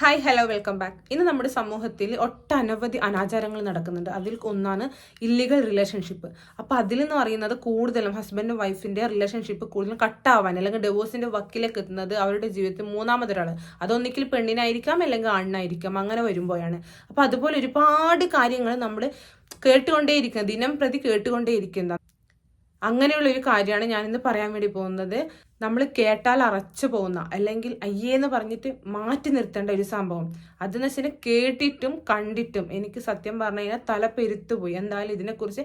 Hi hello welcome back ഇന്ന് നമ്മുടെ സമൂഹത്തിൽ ഒട്ടനവധി അനാചാരങ്ങൾ നടക്കുന്നുണ്ട്. അതിൽ ഒന്നാണ് ഇല്ലീഗൽ റിലേഷൻഷിപ്പ് അപ്പോൾ അതിലെന്ന് പറയുന്നത് കൂടുതലും ഹസ്ബൻഡും വൈഫിന്റെ റിലേഷൻഷിപ്പ് കൂടുതലും കട്ടാവാൻ അല്ലെങ്കിൽ ഡിവോഴ്സിന്റെ വക്കിലേക്ക് എത്തുന്നത് അവരുടെ ജീവിതത്തിൽ മൂന്നാമതൊരാൾ അതൊന്നിക്കിൽ പെണ്ണിനായിരിക്കാം അല്ലെങ്കിൽ ആണിനായിരിക്കാം. അങ്ങനെ വരുമ്പോഴാണ്. അപ്പോൾ അതുപോലെ ഒരുപാട് കാര്യങ്ങൾ നമ്മൾ കേട്ടുകൊണ്ടേയിരിക്കുന്നത് ദിനം പ്രതി കേട്ടുകൊണ്ടേയിരിക്കുന്നത് അങ്ങനെയുള്ള ഒരു കാര്യമാണ് ഞാൻ ഇന്ന് പറയാൻ വേണ്ടി പോകുന്നത്. നമ്മൾ കേട്ടാൽ അറച്ചു പോകുന്ന അല്ലെങ്കിൽ അയ്യേ എന്ന് പറഞ്ഞിട്ട് മാറ്റി നിർത്തേണ്ട ഒരു സംഭവം. അതെന്ന് വെച്ചാൽ കേട്ടിട്ടും കണ്ടിട്ടും എനിക്ക് സത്യം പറഞ്ഞു കഴിഞ്ഞാൽ തല പെരുത്തു പോയി. എന്തായാലും ഇതിനെക്കുറിച്ച്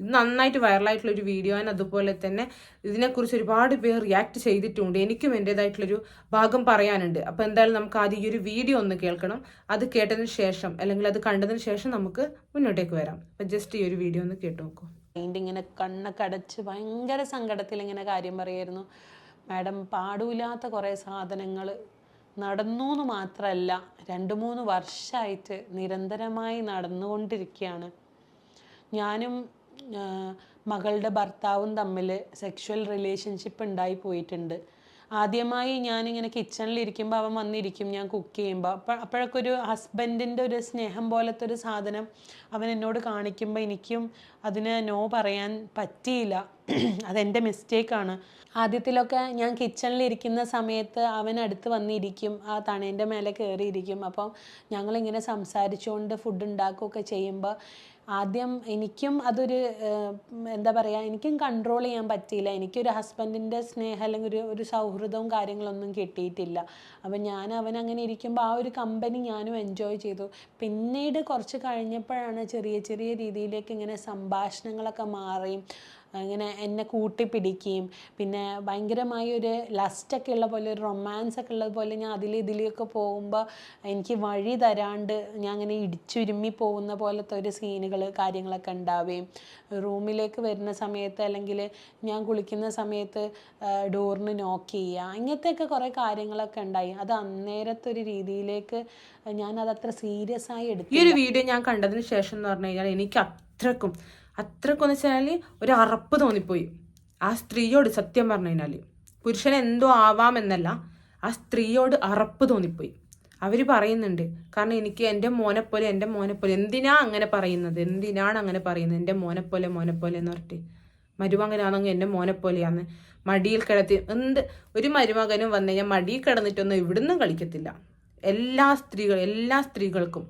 ഇത് നന്നായിട്ട് വൈറലായിട്ടുള്ള ഒരു വീഡിയോ ആണ് അതുപോലെ തന്നെ ഇതിനെക്കുറിച്ച് ഒരുപാട് പേർ റിയാക്ട് ചെയ്തിട്ടുണ്ട്. എനിക്കും എന്റെതായിട്ടുള്ളൊരു ഭാഗം പറയാനുണ്ട്. അപ്പോൾ എന്തായാലും നമുക്ക് ആദ്യം ഈ ഒരു വീഡിയോ ഒന്ന് കേൾക്കണം. അത് കേട്ടതിന് ശേഷം അല്ലെങ്കിൽ അത് കണ്ടതിന് ശേഷം നമുക്ക് മുന്നോട്ടേക്ക് വരാം. അപ്പം ജസ്റ്റ് ഈ ഒരു വീഡിയോ ഒന്ന് കേട്ടു നോക്കൂ. മൈൻഡ് ഇങ്ങനെ കണ്ണൊക്കെ അടച്ച് ഭയങ്കര സങ്കടത്തിൽ ഇങ്ങനെ കാര്യം പറയായിരുന്നു. മാഡം പാടൂലാത്ത കുറേ സാധനങ്ങൾ നടന്നു എന്ന് മാത്രമല്ല രണ്ട് മൂന്ന് വർഷമായിട്ട് നിരന്തരമായി നടന്നുകൊണ്ടിരിക്കുകയാണ് ഞാനും മകളുടെ ഭർത്താവും തമ്മിൽ സെക്ഷൽ റിലേഷൻഷിപ്പ് ഉണ്ടായി പോയിട്ടുണ്ട്. ആദ്യമായി ഞാനിങ്ങനെ കിച്ചണിൽ ഇരിക്കുമ്പോൾ അവൻ വന്നിരിക്കും ഞാൻ കുക്ക് ചെയ്യുമ്പോൾ അപ്പോൾ അപ്പോഴൊക്കെ ഒരു ഹസ്ബൻഡിന്റെ ഒരു സ്നേഹം പോലത്തെ ഒരു സാധനം അവൻ എന്നോട് കാണിക്കുമ്പോൾ എനിക്കും അതിന് നോ പറയാൻ പറ്റിയില്ല. അതെന്റെ മിസ്റ്റേക്കാണ് ആദ്യത്തിലൊക്കെ ഞാൻ കിച്ചണിൽ ഇരിക്കുന്ന സമയത്ത് അവൻ അടുത്ത് വന്നിരിക്കും ആ തണേന്റെ മേലെ കയറിയിരിക്കും അപ്പം ഞങ്ങളിങ്ങനെ സംസാരിച്ചുകൊണ്ട് ഫുഡ് ഉണ്ടാക്കുകയൊക്കെ ചെയ്യുമ്പോൾ ആദ്യം എനിക്കും അതൊരു എന്താ പറയുക എനിക്കും കൺട്രോൾ ചെയ്യാൻ പറ്റിയില്ല. എനിക്കൊരു ഹസ്ബൻഡിന്റെ സ്നേഹം അല്ലെങ്കിൽ ഒരു ഒരു സൗഹൃദവും കാര്യങ്ങളൊന്നും കിട്ടിയിട്ടില്ല. അപ്പം ഞാൻ അവൻ അങ്ങനെ ഇരിക്കുമ്പോൾ ആ ഒരു കമ്പനി ഞാനും എൻജോയ് ചെയ്തു. പിന്നീട് കുറച്ച് കഴിഞ്ഞപ്പോഴാണ് ചെറിയ ചെറിയ രീതിയിലേക്ക് ഇങ്ങനെ സംഭാഷണങ്ങളൊക്കെ മാറി. ഇങ്ങനെ എന്നെ കൂട്ടിപ്പിടിക്കുകയും പിന്നെ ഭയങ്കരമായ ഒരു ലസ്റ്റൊക്കെ ഉള്ള പോലെ ഒരു റൊമാൻസ് ഒക്കെ ഉള്ളത് പോലെ ഞാൻ അതിൽ ഇതിലൊക്കെ പോകുമ്പോൾ എനിക്ക് വഴി തരാണ്ട് ഞാൻ അങ്ങനെ ഇടിച്ചുരുമ്മി പോകുന്ന പോലത്തെ ഒരു സീനുകൾ കാര്യങ്ങളൊക്കെ ഉണ്ടാവുകയും റൂമിലേക്ക് വരുന്ന സമയത്ത് അല്ലെങ്കിൽ ഞാൻ കുളിക്കുന്ന സമയത്ത് ഡോറിന് നോക്ക് ചെയ്യുക ഇങ്ങനത്തെയൊക്കെ കുറേ കാര്യങ്ങളൊക്കെ ഉണ്ടായി. അത് അന്നേരത്തെ ഒരു രീതിയിലേക്ക് ഞാൻ അത്ര സീരിയസ് ആയി എടുത്തു ഈ ഒരു വീഡിയോ ഞാൻ കണ്ടതിന് ശേഷം എന്ന് പറഞ്ഞു കഴിഞ്ഞാൽ എനിക്ക് അത്രക്കും അത്രക്കും എന്ന് വെച്ചാൽ ഒരു അറപ്പ് തോന്നിപ്പോയി. ആ സ്ത്രീയോട് സത്യം പറഞ്ഞു കഴിഞ്ഞാൽ പുരുഷൻ എന്തോ ആവാമെന്നല്ല ആ സ്ത്രീയോട് അറപ്പ് തോന്നിപ്പോയി. അവർ പറയുന്നുണ്ട് കാരണം എനിക്ക് എന്റെ മോനെപ്പോലെ എന്റെ മോനെപ്പോലെ എന്തിനാ അങ്ങനെ പറയുന്നത്? എന്തിനാണ് അങ്ങനെ പറയുന്നത്? എന്റെ മോനെപ്പോലെ മോനെപ്പോലെ എന്ന് പറഞ്ഞിട്ട് മരുമകനാണെങ്കിൽ എന്റെ മോനെപ്പോലെയാന്ന് മടിയിൽ കിടത്തി എന്ത്? ഒരു മരുമകനും വന്നു കഴിഞ്ഞാൽ മടിയിൽ കിടന്നിട്ടൊന്നും ഇവിടുന്നും കളിക്കത്തില്ല. എല്ലാ സ്ത്രീകൾ എല്ലാ സ്ത്രീകൾക്കും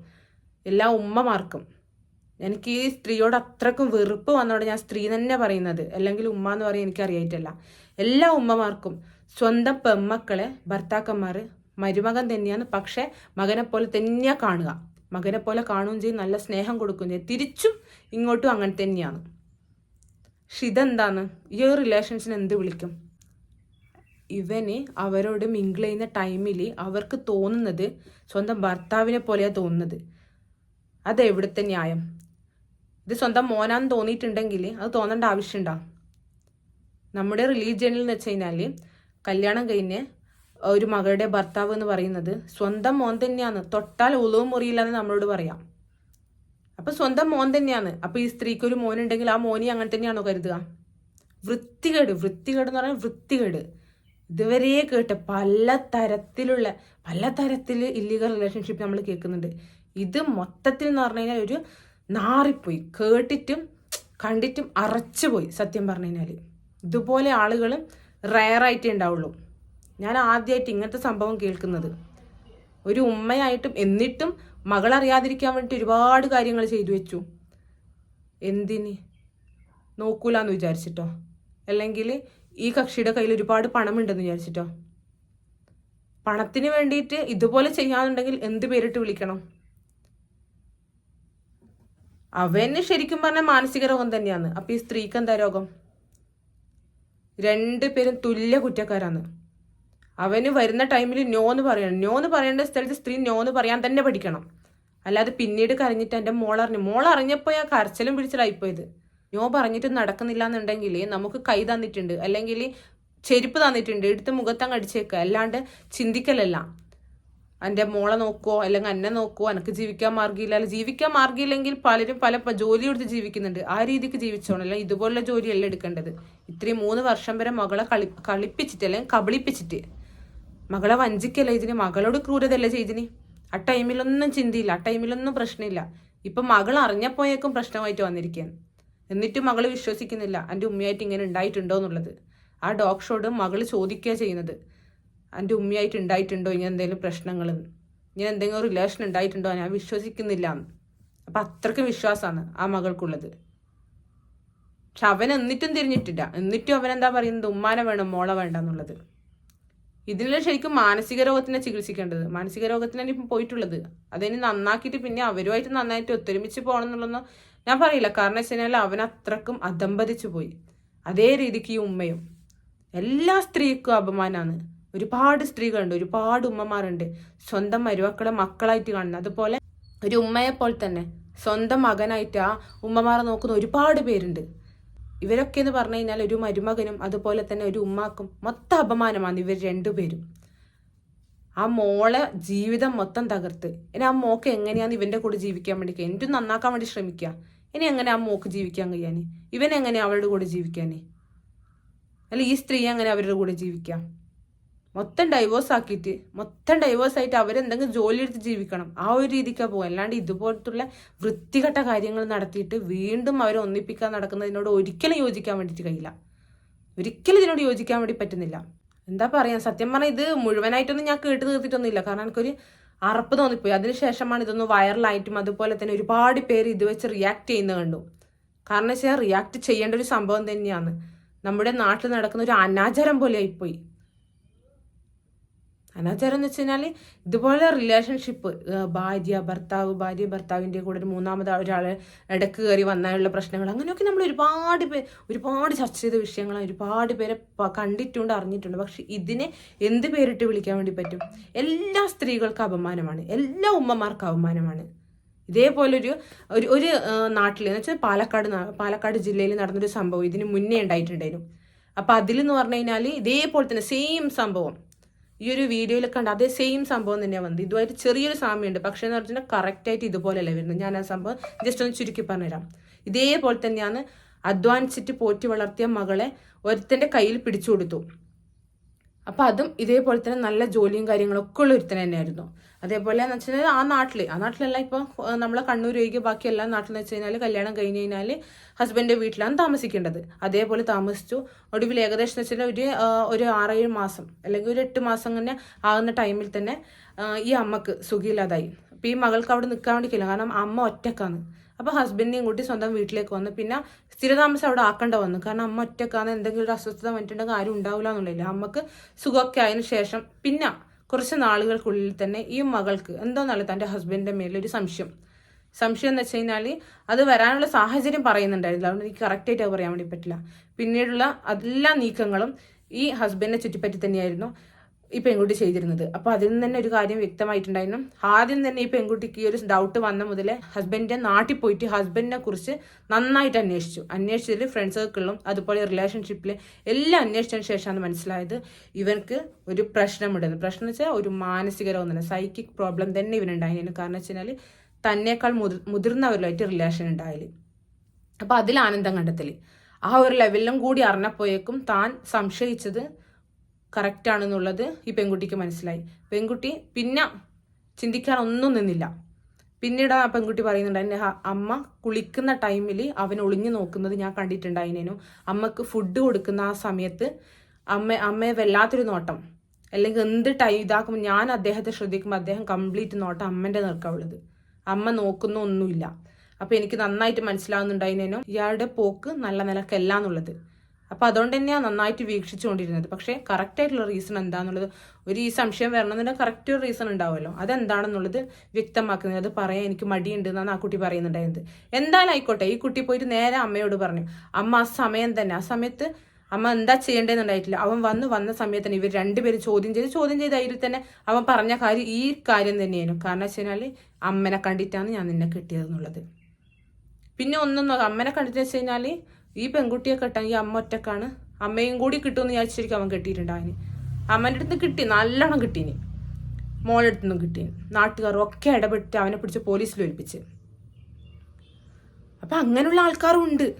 എല്ലാ ഉമ്മമാർക്കും എനിക്ക് ഈ സ്ത്രീയോട് അത്രക്കും വെറുപ്പ് വന്നോടെ ഞാൻ സ്ത്രീ തന്നെ പറയുന്നത്. അല്ലെങ്കിൽ ഉമ്മ എന്ന് പറയാൻ എനിക്ക് അറിയായിട്ടല്ല എല്ലാ ഉമ്മമാർക്കും സ്വന്തം പെമ്മക്കളെ ഭർത്താക്കന്മാർ മരുമകൻ തന്നെയാണ് പക്ഷെ മകനെ പോലെ തന്നെയാ കാണുക. മകനെ പോലെ കാണുകയും ചെയ്യും നല്ല സ്നേഹം കൊടുക്കുകയും ചെയ്യും. തിരിച്ചും ഇങ്ങോട്ടും അങ്ങനെ തന്നെയാണ്. പക്ഷെ ഇതെന്താണ്? ഈ ഒരു റിലേഷൻസിന് എന്ത് വിളിക്കും? ഇവന് അവരോട് മിങ്കിൾ ചെയ്യുന്ന ടൈമിൽ അവർക്ക് തോന്നുന്നത് സ്വന്തം ഭർത്താവിനെ പോലെയാണ് തോന്നുന്നത്. അതെവിടുത്തെ ന്യായം? ഇത് സ്വന്തം മോനാന്ന് തോന്നിയിട്ടുണ്ടെങ്കിൽ അത് തോന്നേണ്ട ആവശ്യമുണ്ടോ നമ്മുടെ റിലീജിയനിൽ എന്ന് വെച്ച് കഴിഞ്ഞാൽ കല്യാണം കഴിഞ്ഞ് ഒരു മകളുടെ ഭർത്താവ് എന്ന് പറയുന്നത് സ്വന്തം മോൻ തന്നെയാണ്. തൊട്ടാൽ ഉളവും മുറിയില്ല എന്ന് നമ്മളോട് പറയാം. അപ്പൊ സ്വന്തം മോൻ തന്നെയാണ്. അപ്പോൾ ഈ സ്ത്രീക്ക് ഒരു മോനുണ്ടെങ്കിൽ ആ മോനി അങ്ങനെ തന്നെയാണോ കരുതുക? വൃത്തികേട്. വൃത്തികേട് എന്ന് പറഞ്ഞാൽ വൃത്തികേട്. ഇതുവരെ കേട്ട് പല തരത്തിലുള്ള പല തരത്തിൽ ഇല്ലീഗൽ റിലേഷൻഷിപ്പ് നമ്മൾ കേൾക്കുന്നുണ്ട്. ഇത് മൊത്തത്തിൽ എന്ന് പറഞ്ഞു കഴിഞ്ഞാൽ ഒരു നാറിപ്പോയി. കേട്ടിട്ടും കണ്ടിട്ടും അറച്ചുപോയി സത്യം പറഞ്ഞു കഴിഞ്ഞാൽ ഇതുപോലെ ആളുകൾ റയറായിട്ടേ ഉണ്ടാവുള്ളൂ. ഞാൻ ആദ്യമായിട്ട് ഇങ്ങനത്തെ സംഭവം കേൾക്കുന്നത്. ഒരു ഉമ്മയായിട്ടും എന്നിട്ടും മകളറിയാതിരിക്കാൻ വേണ്ടിയിട്ട് ഒരുപാട് കാര്യങ്ങൾ ചെയ്തു വെച്ചു. എന്തിന്? നോക്കൂലെന്ന് വിചാരിച്ചിട്ടോ? അല്ലെങ്കിൽ ഈ കക്ഷിയുടെ കയ്യിൽ ഒരുപാട് പണമുണ്ടെന്ന് വിചാരിച്ചിട്ടോ? പണത്തിന് വേണ്ടിയിട്ട് ഇതുപോലെ ചെയ്യാന്നുണ്ടെങ്കിൽ എന്ത് പേരിട്ട് വിളിക്കണം? അവന് ശരിക്കും പറഞ്ഞാൽ മാനസിക രോഗം തന്നെയാണ്. അപ്പൊ ഈ സ്ത്രീക്ക് എന്താ രോഗം? രണ്ടുപേരും തുല്യ കുറ്റക്കാരാണ്. അവന് വരുന്ന ടൈമിൽ നോ എന്ന് പറയണം. നോ എന്ന് പറയേണ്ട സ്ഥലത്ത് സ്ത്രീ നോ എന്ന് പറയാൻ തന്നെ പഠിക്കണം. അല്ലാതെ പിന്നീട് കരഞ്ഞിട്ട് എന്റെ മോളറിഞ്ഞു മോളറിഞ്ഞപ്പോൾ ഞാൻ കരച്ചിലും പിടിച്ചിലായിപ്പോയത് നോ പറഞ്ഞിട്ട് നടക്കുന്നില്ല എന്നുണ്ടെങ്കിൽ നമുക്ക് കൈ തന്നിട്ടുണ്ട്. അല്ലെങ്കിൽ ചെരുപ്പ് തന്നിട്ടുണ്ട്. എടുത്ത് മുഖത്തങ്ങ് അടിച്ചേക്കുക. അല്ലാണ്ട് ചിന്തിക്കലല്ല. എന്റെ മോളെ നോക്കുമോ അല്ലെങ്കിൽ എന്നെ നോക്കുമോ എനിക്ക് ജീവിക്കാൻ മാർഗമില്ല. ജീവിക്കാൻ മാർഗമില്ലെങ്കിൽ പലരും പല ജോലി എടുത്ത് ജീവിക്കുന്നുണ്ട്. ആ രീതിക്ക് ജീവിച്ചോണം അല്ലെങ്കിൽ ഇതുപോലുള്ള ജോലിയല്ല എടുക്കേണ്ടത്. ഇത്രയും മൂന്ന് വർഷം വരെ മകളെ കളി കളിപ്പിച്ചിട്ട് അല്ലെങ്കിൽ കബളിപ്പിച്ചിട്ട് മകളെ വഞ്ചിക്കല്ല ഇതിന്? മകളോട് ക്രൂരതല്ല ചെയ്തിന്? ആ ടൈമിലൊന്നും ചിന്തയില്ല. ആ ടൈമിലൊന്നും പ്രശ്നമില്ല. ഇപ്പം മകൾ അറിഞ്ഞപ്പോയേക്കും പ്രശ്നമായിട്ട് വന്നിരിക്കുകയാണ്. എന്നിട്ടും മകൾ വിശ്വസിക്കുന്നില്ല. എന്റെ ഉമ്മയായിട്ട് ഇങ്ങനെ ഉണ്ടായിട്ടുണ്ടോ എന്നുള്ളത്. ആ ഷോട് മകൾ ചോദിക്കുക ചെയ്യുന്നത്. എന്റെ ഉമ്മയായിട്ട് ഉണ്ടായിട്ടുണ്ടോ ഇങ്ങനെ എന്തെങ്കിലും പ്രശ്നങ്ങൾ ഇങ്ങനെ എന്തെങ്കിലും റിലേഷൻ ഉണ്ടായിട്ടുണ്ടോ ഞാൻ വിശ്വസിക്കുന്നില്ല. അപ്പം അത്രയ്ക്കും വിശ്വാസമാണ് ആ മകൾക്കുള്ളത്. പക്ഷെ അവൻ എന്നിട്ടും തിരിഞ്ഞിട്ടില്ല. എന്നിട്ടും അവൻ എന്താ പറയുന്നത്? ഉമ്മാനെ വേണം മോളെ വേണ്ട എന്നുള്ളത്. ഇതിനുള്ള ശരിക്കും മാനസിക രോഗത്തിനെ ചികിത്സിക്കേണ്ടത്. മാനസിക രോഗത്തിനാണ് ഇപ്പം പോയിട്ടുള്ളത്. അതിന് നന്നാക്കിയിട്ട് പിന്നെ അവരുമായിട്ട് നന്നായിട്ട് ഒത്തൊരുമിച്ച് പോകണം എന്നുള്ളതൊന്നും ഞാൻ പറയില്ല. കാരണം വെച്ച് കഴിഞ്ഞാൽ അവൻ അത്രക്കും അധംപതിച്ചു പോയി. അതേ രീതിക്ക് ഈ ഉമ്മയും. എല്ലാ സ്ത്രീക്കും അപമാനമാണ് ഒരുപാട് സ്ത്രീകളുണ്ട് ഒരുപാട് ഉമ്മമാരുണ്ട്. സ്വന്തം മരുമക്കളെ മക്കളായിട്ട് കാണുന്നത്. അതുപോലെ ഒരു ഉമ്മയെ പോലെ തന്നെ സ്വന്തം മകനായിട്ട് ആ ഉമ്മമാരെ നോക്കുന്ന ഒരുപാട് പേരുണ്ട്. ഇവരൊക്കെ എന്ന് പറഞ്ഞു കഴിഞ്ഞാൽ ഒരു മരുമകനും അതുപോലെ തന്നെ ഒരു ഉമ്മാക്കും മൊത്തം അപമാനമാണ് ഇവർ രണ്ടുപേരും. ആ മോളെ ജീവിതം മൊത്തം തകർത്ത്. ഇനി ആ മോക്ക് എങ്ങനെയാണ് ഇവന്റെ കൂടെ ജീവിക്കാൻ വേണ്ടി എന്റെ നന്നാക്കാൻ വേണ്ടി ശ്രമിക്കുക. ഇനി എങ്ങനെ ആ മോക്ക് ജീവിക്കാൻ കഴിയാനേ? ഇവൻ എങ്ങനെ അവളുടെ കൂടെ ജീവിക്കാനേ? അല്ല ഈ സ്ത്രീ എങ്ങനെ അവരുടെ കൂടെ ജീവിക്കാം? മൊത്തം ഡൈവോഴ്സ് ആക്കിയിട്ട് മൊത്തം ഡൈവോഴ്സ് ആയിട്ട് അവരെന്തെങ്കിലും ജോലി എടുത്ത് ജീവിക്കണം. ആ ഒരു രീതിക്കാ പോകും അല്ലാണ്ട് ഇതുപോലത്തുള്ള വൃത്തികെട്ട കാര്യങ്ങൾ നടത്തിയിട്ട് വീണ്ടും അവരെ ഒന്നിപ്പിക്കാൻ നടക്കുന്നതിനോട് ഒരിക്കലും യോജിക്കാൻ വേണ്ടിയിട്ട് കഴിയില്ല. ഒരിക്കലും ഇതിനോട് യോജിക്കാൻ വേണ്ടി പറ്റുന്നില്ല. എന്താ പറയാ? സത്യം പറഞ്ഞാൽ ഇത് മുഴുവനായിട്ടൊന്നും ഞാൻ കേട്ട് തീർത്തിട്ടൊന്നുമില്ല കാരണം എനിക്കൊരു അറപ്പ് തോന്നിപ്പോയി. അതിനുശേഷമാണ് ഇതൊന്ന് വൈറലായിട്ടും അതുപോലെ തന്നെ ഒരുപാട് പേര് ഇത് വെച്ച് റിയാക്ട് ചെയ്യുന്നത് കണ്ടു. കാരണം വെച്ചാൽ റിയാക്ട് ചെയ്യേണ്ട ഒരു സംഭവം തന്നെയാണ്. നമ്മുടെ നാട്ടിൽ നടക്കുന്ന ഒരു അനാചാരം പോലെ ആയിപ്പോയി. അനാചാരം എന്ന് വെച്ച് കഴിഞ്ഞാൽ ഇതുപോലെ റിലേഷൻഷിപ്പ് ഭാര്യ ഭർത്താവ് ഭാര്യ ഭർത്താവിന്റെ കൂടെ ഒരു മൂന്നാമത് ഒരാൾ ഇടയ്ക്ക് കയറി വന്നാലുള്ള പ്രശ്നങ്ങൾ അങ്ങനെയൊക്കെ നമ്മൾ ഒരുപാട് പേര് ഒരുപാട് ചർച്ച ചെയ്ത വിഷയങ്ങൾ ഒരുപാട് പേരെ കണ്ടിട്ടുണ്ട് അറിഞ്ഞിട്ടുണ്ട്. പക്ഷെ ഇതിനെ എന്ത് പേരിട്ട് വിളിക്കാൻ വേണ്ടി പറ്റും? എല്ലാ സ്ത്രീകൾക്കും അപമാനമാണ്. എല്ലാ ഉമ്മമാർക്കും അപമാനമാണ്. ഇതേപോലൊരു ഒരു ഒരു നാട്ടിൽ എന്ന് വെച്ചാൽ പാലക്കാട് പാലക്കാട് ജില്ലയിൽ നടന്നൊരു സംഭവം ഇതിന് മുന്നേ ഉണ്ടായിട്ടുണ്ടായിരുന്നു. അപ്പം അതിലെന്ന് പറഞ്ഞു കഴിഞ്ഞാൽ ഇതേപോലെ തന്നെ സെയിം സംഭവം. ഈ ഒരു വീഡിയോയിൽ കണ്ട അതേ സെയിം സംഭവം തന്നെയാണ് വന്നത്. ഇതുമായിട്ട് ചെറിയൊരു സാമ്യമുണ്ട്. പക്ഷേ എന്ന് പറഞ്ഞാൽ കറക്റ്റായിട്ട് ഇതുപോലെയല്ല വരുന്നത്. ഞാൻ ആ സംഭവം ജസ്റ്റ് ഒന്ന് ചുരുക്കി പറഞ്ഞുതരാം. ഇതേപോലെ തന്നെയാണ് അധ്വാനിച്ചിട്ട് പോറ്റി വളർത്തിയ മകളെ ഒരുത്തന്റെ കയ്യിൽ പിടിച്ചു കൊടുത്തു. അപ്പം അതും ഇതേപോലെ തന്നെ നല്ല ജോലിയും കാര്യങ്ങളൊക്കെ ഉള്ള ഒരുത്തൻ തന്നെയായിരുന്നു. അതേപോലെ എന്ന് വെച്ചാൽ ആ നാട്ടിൽ ആ നാട്ടിലല്ല ഇപ്പൊ നമ്മളെ കണ്ണൂർ ഒഴികെ ബാക്കി എല്ലാ നാട്ടിലെന്ന് വെച്ച് കഴിഞ്ഞാൽ കല്യാണം കഴിഞ്ഞ് കഴിഞ്ഞാൽ ഹസ്ബൻഡിന്റെ വീട്ടിലാണ് താമസിക്കേണ്ടത്. അതേപോലെ താമസിച്ചു. ഒടുവിൽ ഏകദേശം എന്ന് വെച്ചാൽ ഒരു ഒരു ആറേഴ് മാസം അല്ലെങ്കിൽ ഒരു എട്ട് മാസം തന്നെ ആകുന്ന ടൈമിൽ തന്നെ ഈ അമ്മയ്ക്ക് സുഖമില്ലാതായി അപ്പം ഈ മകൾക്ക് അവിടെ നിൽക്കാൻ വേണ്ടിക്കില്ല കാരണം അമ്മ ഒറ്റക്കാണ്. അപ്പോൾ ഹസ്ബൻഡിനെയും കൂട്ടി സ്വന്തം വീട്ടിലേക്ക് വന്നു. പിന്നെ സ്ഥിരതാമസം അവിടെ ആക്കേണ്ട വന്നു. കാരണം അമ്മ ഒറ്റക്കാണ്. എന്തെങ്കിലും ഒരു അസ്വസ്ഥത വന്നിട്ടുണ്ടെങ്കിൽ ആരും ഉണ്ടാവില്ല എന്നുള്ളില്ല അമ്മയ്ക്ക് സുഖമൊക്കെ ആയതിനു ശേഷം പിന്നെ കുറച്ച് നാളുകൾക്കുള്ളിൽ തന്നെ ഈ മകൾക്ക് എന്തോന്നല്ല തന്റെ ഹസ്ബൻഡിന്റെ മേലൊരു സംശയം. സംശയം എന്ന് വെച്ച് കഴിഞ്ഞാൽ അത് വരാനുള്ള സാഹചര്യം പറയുന്നുണ്ടായിരുന്നില്ല. അതുകൊണ്ട് എനിക്ക് കറക്റ്റായിട്ട് പറയാൻ വേണ്ടി പറ്റില്ല. പിന്നീടുള്ള എല്ലാ നീക്കങ്ങളും ഈ ഹസ്ബൻഡിനെ ചുറ്റിപ്പറ്റി തന്നെയായിരുന്നു. ഈ പെൺകുട്ടി ചെയ്തിരുന്നത്. അപ്പോൾ അതിൽ നിന്ന് തന്നെ ഒരു കാര്യം വ്യക്തമായിട്ടുണ്ടായിരുന്നു. ആദ്യം തന്നെ ഈ പെൺകുട്ടിക്ക് ഈ ഒരു ഡൗട്ട് വന്ന മുതലേ ഹസ്ബൻഡിന്റെ നാട്ടിൽ പോയിട്ട് ഹസ്ബൻഡിനെ കുറിച്ച് നന്നായിട്ട് അന്വേഷിച്ചു. അന്വേഷിച്ചതിൽ ഫ്രണ്ട് സർക്കിളിലും അതുപോലെ റിലേഷൻഷിപ്പിൽ എല്ലാം അന്വേഷിച്ചതിന് ശേഷമാണ് മനസ്സിലായത് ഇവർക്ക് ഒരു പ്രശ്നമുണ്ടെന്ന്. പ്രശ്നം വെച്ചാൽ ഒരു മാനസിക രോഗം തന്നെ സൈക്കിക് പ്രോബ്ലം തന്നെ ഇവനുണ്ടായിരുന്നു കാരണം വെച്ച് കഴിഞ്ഞാൽ തന്നേക്കാൾ മുതിർ മുതിർന്നവരുമായിട്ട് റിലേഷൻ ഉണ്ടായാൽ അപ്പോൾ അതിൽ ആനന്ദം കണ്ടെത്തൽ ആ ഒരു ലെവലിലും കൂടി അറിഞ്ഞപ്പോയേക്കും താൻ സംശയിച്ചത് കറക്റ്റ് ആണെന്നുള്ളത് ഈ പെൺകുട്ടിക്ക് മനസ്സിലായി. പെൺകുട്ടി പിന്നെ ചിന്തിക്കാൻ ഒന്നും നിന്നില്ല. പിന്നീട് ആ പെൺകുട്ടി പറയുന്നുണ്ട് എന്റെ അമ്മ കുളിക്കുന്ന ടൈമിൽ അവൻ ഒളിഞ്ഞു നോക്കുന്നത് ഞാൻ കണ്ടിട്ടുണ്ടായിനേനു. അമ്മയ്ക്ക് ഫുഡ് കൊടുക്കുന്ന ആ സമയത്ത് അമ്മ അമ്മയെ വല്ലാത്തൊരു നോട്ടം. അല്ലെങ്കിൽ എന്ത് ടൈം ഇതാക്കുമ്പോൾ ഞാൻ അദ്ദേഹത്തെ ശ്രദ്ധിക്കുമ്പോൾ അദ്ദേഹം കംപ്ലീറ്റ് നോട്ടം അമ്മന്റെ നിൽക്കാവുള്ളത് അമ്മ നോക്കുന്ന ഒന്നുമില്ല. അപ്പോൾ എനിക്ക് നന്നായിട്ട് മനസ്സിലാവുന്നുണ്ടായിരുന്നേനും ഇയാളുടെ പോക്ക് നല്ല നിലക്കല്ല എന്നുള്ളത്. അപ്പോൾ അതുകൊണ്ട് തന്നെയാണ് നന്നായിട്ട് വീക്ഷിച്ചുകൊണ്ടിരുന്നത്. പക്ഷേ കറക്റ്റ് ആയിട്ടുള്ള റീസൺ എന്താണെന്നുള്ളത് ഒരു ഈ സംശയം വരണമെന്നുണ്ടെങ്കിൽ കറക്റ്റ് ഒരു റീസൺ ഉണ്ടാവുമല്ലോ. അതെന്താണെന്നുള്ളത് വ്യക്തമാക്കുന്നത്. അത് പറയാൻ എനിക്ക് മടിയുണ്ട് എന്നാണ് ആ കുട്ടി പറയുന്നുണ്ടായിരുന്നത്. എന്തായാലും ആയിക്കോട്ടെ ഈ കുട്ടി പോയിട്ട് നേരെ അമ്മയോട് പറഞ്ഞു. അമ്മ ആ സമയം തന്നെ ആ സമയത്ത് അമ്മ എന്താ ചെയ്യേണ്ടതെന്നുണ്ടായിട്ടില്ല. അവൻ വന്ന് വന്ന സമയത്ത് തന്നെ ഇവർ രണ്ടുപേരും ചോദ്യം ചെയ്ത് ചോദ്യം ചെയ്ത അതിൽ തന്നെ അവൻ പറഞ്ഞ കാര്യം ഈ കാര്യം തന്നെയായിരുന്നു. കാരണം വെച്ച് കഴിഞ്ഞാൽ അമ്മനെ കണ്ടിട്ടാണ് ഞാൻ നിന്നെ കിട്ടിയതെന്നുള്ളത്. പിന്നെ ഒന്നും അമ്മനെ കണ്ടിട്ട് വെച്ച് കഴിഞ്ഞാൽ ഈ പെൺകുട്ടിയെ കെട്ടാൻ ഈ അമ്മ ഒറ്റക്കാണ്. അമ്മയും കൂടി കിട്ടുമെന്ന് വിചാരിച്ചിരിക്കും അവൻ കെട്ടിയിട്ടുണ്ടായിന് അമ്മന്റെ അടുത്ത് കിട്ടി. നല്ലോണം കിട്ടീന്. മോളുടെ അടുത്ത് നിന്നും കിട്ടി നാട്ടുകാർ ഒക്കെ ഇടപെട്ട് അവനെ പിടിച്ച് പോലീസിൽ ഒലിപ്പിച്ച് അപ്പം അങ്ങനെയുള്ള ആൾക്കാരും ഉണ്ട്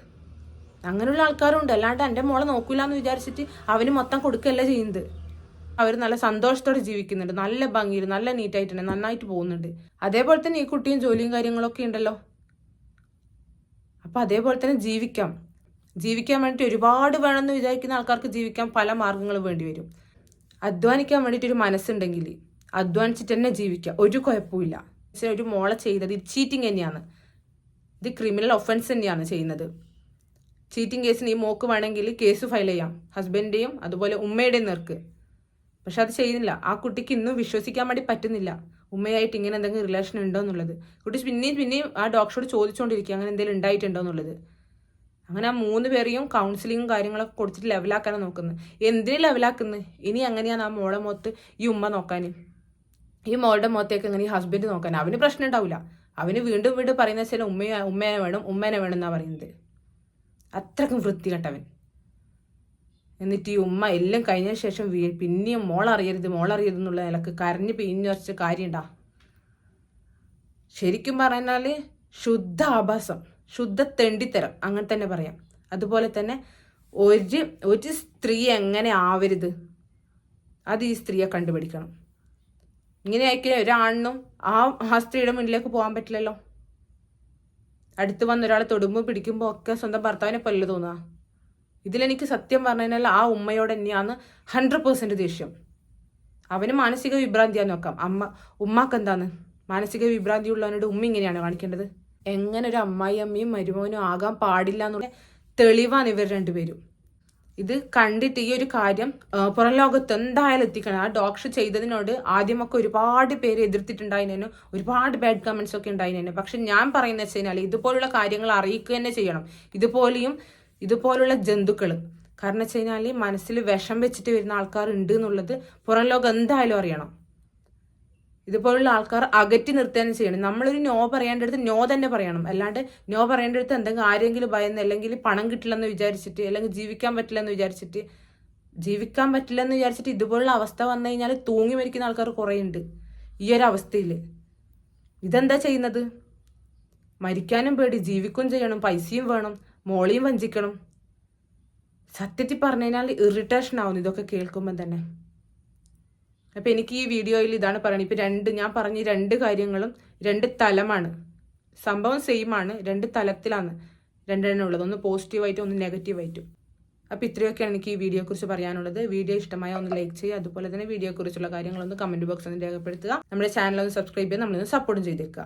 അങ്ങനെയുള്ള ആൾക്കാരും ഉണ്ട് അല്ലാണ്ട് എന്റെ മോളെ നോക്കൂല എന്ന് വിചാരിച്ചിട്ട് അവന് മൊത്തം കൊടുക്കുകയല്ല ചെയ്യുന്നത്. അവർ നല്ല സന്തോഷത്തോടെ ജീവിക്കുന്നുണ്ട്. നല്ല ഭംഗിയിൽ നല്ല നീറ്റായിട്ടുണ്ട്. നന്നായിട്ട് പോകുന്നുണ്ട്. അതേപോലെ തന്നെ ഈ കുട്ടിയും ജോലിയും കാര്യങ്ങളൊക്കെ ഉണ്ടല്ലോ. അപ്പം അതേപോലെ തന്നെ ജീവിക്കാം. ജീവിക്കാൻ വേണ്ടിയിട്ട് ഒരുപാട് വേണമെന്ന് വിചാരിക്കുന്ന ആൾക്കാർക്ക് ജീവിക്കാൻ പല മാർഗങ്ങളും വേണ്ടി വരും. അധ്വാനിക്കാൻ വേണ്ടിയിട്ട് ഒരു മനസ്സുണ്ടെങ്കിൽ അധ്വാനിച്ചിട്ട് തന്നെ ജീവിക്കുക. ഒരു കുഴപ്പമില്ല ഒരു മോളെ ചെയ്തത് ഇത് ചീറ്റിംഗ് തന്നെയാണ്. ഇത് ക്രിമിനൽ ഒഫൻസ് തന്നെയാണ് ചെയ്യുന്നത്. ചീറ്റിംഗ് കേസിന് ഈ മോക്ക് വേണമെങ്കിൽ കേസ് ഫയൽ ചെയ്യാം. ഹസ്ബൻഡിന്റെയും അതുപോലെ ഉമ്മയുടെയും നേർക്ക്. പക്ഷെ അത് ചെയ്യുന്നില്ല. ആ കുട്ടിക്ക് ഇന്നും വിശ്വസിക്കാൻ വേണ്ടി പറ്റുന്നില്ല. ഉമ്മയായിട്ട് ഇങ്ങനെ എന്തെങ്കിലും റിലേഷൻ ഉണ്ടോ എന്നുള്ളത്. കുട്ടി പിന്നെയും പിന്നെയും ആ ഡോക്ടറോട് ചോദിച്ചുകൊണ്ടിരിക്കുക. അങ്ങനെ എന്തെങ്കിലും ഉണ്ടായിട്ടുണ്ടോ എന്നുള്ളത്. അങ്ങനെ ആ മൂന്ന് പേരെയും കൗൺസിലിങ്ങും കാര്യങ്ങളൊക്കെ കൊടുത്തിട്ട് ലെവലാക്കാനാണ് നോക്കുന്നത് എന്തിനു ലെവലാക്കുന്നത് ഇനി എങ്ങനെയാണ് ആ മോളെ മുഖത്ത് ഈ ഉമ്മ നോക്കാൻ ഈ മോളുടെ മുഖത്തേക്ക് എങ്ങനെ ഈ ഹസ്ബൻഡ് നോക്കാൻ അവന് പ്രശ്നം ഉണ്ടാവില്ല അവന് വീണ്ടും വീണ്ടും പറയുന്ന വെച്ചാൽ ഉമ്മയെ ഉമ്മേനെ വേണം ഉമ്മേനെ വേണം എന്നാണ് പറയുന്നത്. അത്രക്കും വൃത്തികെട്ടവൻ. എന്നിട്ട് ഈ ഉമ്മ എല്ലാം കഴിഞ്ഞ ശേഷം പിന്നെയും മോളറിയരുത് മോളറിയരുത് എന്നുള്ള നിലയ്ക്ക് കരഞ്ഞ് പിഞ്ഞു കാര്യം കാര്യണ്ടാ. ശരിക്കും പറഞ്ഞാൽ ശുദ്ധ ആഭാസം. ശുദ്ധ തെണ്ടിത്തരം അങ്ങനെ തന്നെ പറയാം. അതുപോലെ തന്നെ ഒരു ഒരു സ്ത്രീ എങ്ങനെ ആവരുത്? അത് ഈ സ്ത്രീയെ കണ്ടുപിടിക്കണം. ഇങ്ങനെ ആയിരിക്കും ഒരാണിനും ആ ആ സ്ത്രീയുടെ മുന്നിലേക്ക് പോകാൻ പറ്റില്ലല്ലോ. അടുത്ത് വന്ന ഒരാളെ തൊടുമ്പോൾ പിടിക്കുമ്പോൾ ഒക്കെ സ്വന്തം ഭർത്താവിനെ പോലെ തോന്നുക ഇതിലെനിക്ക് സത്യം പറഞ്ഞു കഴിഞ്ഞാൽ ആ ഉമ്മയോട് തന്നെയാണ് ഹൺഡ്രഡ് പേഴ്സന്റ് ദേഷ്യം. അവന് മാനസിക വിഭ്രാന്തിയാന്ന് നോക്കാം. അമ്മ ഉമ്മാക്ക് എന്താണ് മാനസിക വിഭ്രാന്തി ഉള്ളവനോട് ഉമ്മ ഇങ്ങനെയാണ് കാണിക്കേണ്ടത്? എങ്ങനെ ഒരു അമ്മായി അമ്മയും മരുമോനും ആകാൻ പാടില്ല എന്നുള്ള തെളിവാണ് ഇവർ രണ്ടുപേരും. ഇത് കണ്ടിട്ട് ഈ ഒരു കാര്യം പുറം ലോകത്ത് എന്തായാലും എത്തിക്കണം. ആ ഡോക്ടർ ചെയ്തതിനോട് ആദ്യമൊക്കെ ഒരുപാട് പേര് എതിർത്തിട്ടുണ്ടായിരുന്നു ഒരുപാട് ബാഡ് കമൻസ് ഒക്കെ ഉണ്ടായിരുന്നു പക്ഷെ ഞാൻ പറയുന്നത് വെച്ച് കഴിഞ്ഞാൽ ഇതുപോലുള്ള കാര്യങ്ങൾ അറിയിക്കുക തന്നെ ചെയ്യണം. ഇതുപോലെയും ഇതുപോലുള്ള ജന്തുക്കൾ കാരണം വെച്ച് കഴിഞ്ഞാൽ മനസ്സിൽ വിഷം വെച്ചിട്ട് വരുന്ന ആൾക്കാർ ഉണ്ട് എന്നുള്ളത് പുറം ലോകം എന്തായാലും അറിയണം. ഇതുപോലുള്ള ആൾക്കാർ അകറ്റി നിർത്തുകയാണ് ചെയ്യണം നമ്മളൊരു നോ പറയേണ്ടടുത്ത് നോ തന്നെ പറയണം. അല്ലാണ്ട് നോ പറയേണ്ട അടുത്ത് എന്തെങ്കിലും ആരെങ്കിലും ഭയന്ന് അല്ലെങ്കിൽ പണം കിട്ടില്ലെന്ന് വിചാരിച്ചിട്ട് അല്ലെങ്കിൽ ജീവിക്കാൻ പറ്റില്ലെന്ന് വിചാരിച്ചിട്ട് ജീവിക്കാൻ പറ്റില്ലെന്ന് വിചാരിച്ചിട്ട് ഇതുപോലുള്ള അവസ്ഥ വന്നു കഴിഞ്ഞാൽ തൂങ്ങി മരിക്കുന്ന ആൾക്കാർ കുറേ ഉണ്ട് ഈ ഒരു അവസ്ഥയിൽ ഇതെന്താ ചെയ്യുന്നത്? മരിക്കാനും പേടി ജീവിക്കുകയും ചെയ്യണം പൈസയും വേണം മോളിയും വഞ്ചിക്കണം. സത്യത്തിൽ പറഞ്ഞു കഴിഞ്ഞാൽ ഇറിറ്റേഷൻ ആവുന്നു. ഇതൊക്കെ കേൾക്കുമ്പോൾ തന്നെ. അപ്പം എനിക്ക് ഈ വീഡിയോയിൽ ഇതാണ് പറയുന്നത് ഇപ്പോൾ രണ്ട് ഞാൻ പറഞ്ഞ രണ്ട് കാര്യങ്ങളും രണ്ട് തലമാണ്. സംഭവം സെയിം ആണ് രണ്ട് തലത്തിലാണ് രണ്ടെണ്ണം ഉള്ളത്. ഒന്ന് പോസിറ്റീവായിട്ടും ഒന്ന് നെഗറ്റീവായിട്ടും അപ്പോൾ ഇത്രയൊക്കെയാണ് എനിക്ക് ഈ വീഡിയോയെക്കുറിച്ച് പറയാനുള്ളത്. വീഡിയോ ഇഷ്ടമായ ഒന്ന് ലൈക്ക് ചെയ്യുക. അതുപോലെ തന്നെ വീഡിയോയെക്കുറിച്ചുള്ള കാര്യങ്ങളൊന്ന് കമന്റ് ബോക്സിൽ രേഖപ്പെടുത്തുക. നമ്മുടെ ചാനൽ ഒന്ന് സബ്സ്ക്രൈബ് ചെയ്യുക. നമ്മളൊന്ന് സപ്പോർട്ടും ചെയ്തേക്കുക.